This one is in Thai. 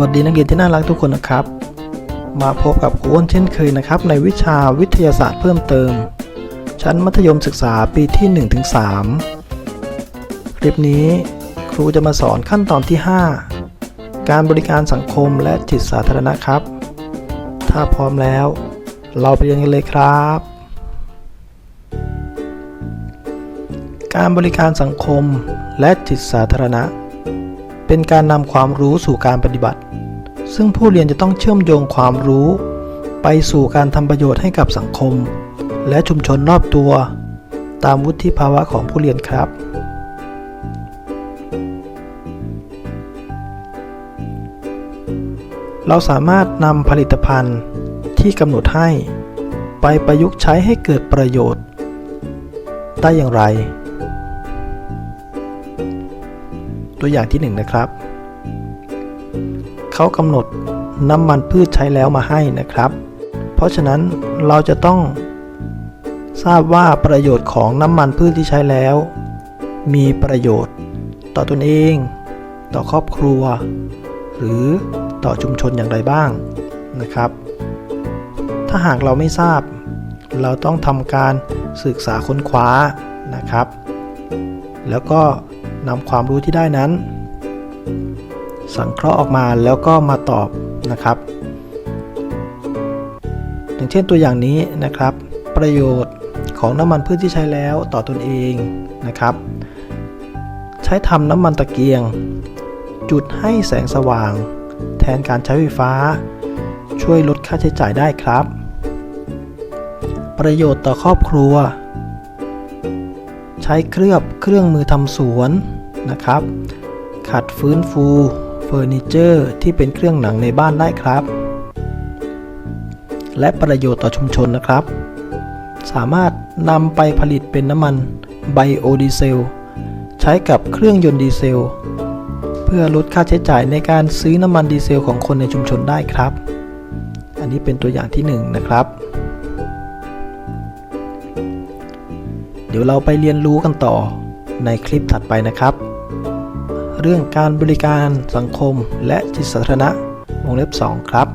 วัสดีนักเรียนที่น่ารักทุกคนนะครับ มาพบกับครูอ้นเช่นเคยนะครับ ในวิชาวิทยาศาสตร์เพิ่มเติม ชั้นมัธยมศึกษาปีที่ 1-3 คลิปนี้ครูจะมาสอนขั้นตอนที่ 5 การบริการสังคมและจิตสาธารณะครับ ถ้าพร้อมแล้ว เราไปเรียนกันเลยครับ การบริการสังคมและจิตสาธารณะเป็นการนำความรู้สู่การปฏิบัติ ซึ่งผู้เรียนจะต้องเชื่อมโยงความรู้ ไปสู่การทำประโยชน์ให้กับสังคม และชุมชนรอบตัว ตามวุฒิภาวะของผู้เรียนครับ เราสามารถนำผลิตภัณฑ์ที่กำหนดให้ ไปประยุกต์ใช้ให้เกิดประโยชน์ ได้อย่างไร ตัวอย่างที่ 1นงนะครับ เขากำหนดน้ำมันพืชใช้แล้วมาให้นะครับ เพราะฉะนั้นเราจะต้อง ทราบว่าประโยชน์ของน้ำมันพืชที่ใช้แล้ว มีประโยชน์ ต่อตนเอง ต่อครอบครัว หรือต่อชุมชนอย่างไรบ้างนะครับ ถ้าหากเราไม่ทราบ เราต้องทำการศึกษาค้นคว้านะครับ แล้วก็นำความรู้ที่ได้นั้น สังเคราะห์ออกมาแล้วก็มาตอบนะครับ อย่างเช่นตัวอย่างนี้นะครับ ประโยชน์ของน้ำมันพืชที่ใช้แล้วต่อตนเองนะครับ ใช้ทำน้ำมันตะเกียง จุดให้แสงสว่าง แทนการใช้ไฟฟ้า ช่วยลดค่าใช้จ่ายได้ครับ ประโยชน์ต่อครอบครัว ใช้เคลือบเครื่องมือทำสวนนะครับ ขัดฟื้นฟู เฟอร์นิเจอร์ที่เป็นเครื่องหนังในบ้านได้ครับ และประโยชน์ต่อชุมชนนะครับ สามารถนำไปผลิตเป็นน้ำมันไบโอดีเซล ใช้กับเครื่องยนต์ดีเซล เพื่อลดค่าใช้จ่ายในการซื้อน้ำมันดีเซลของคนในชุมชนได้ครับ อันนี้เป็นตัวอย่างที่1นงนะครับ เดี๋ยวเราไปเรียนรู้กันต่อในคลิปถัดไปนะครับ เรื่องการบริการสังคมและจิตสาธารณะวงเล็บ 2 ครับ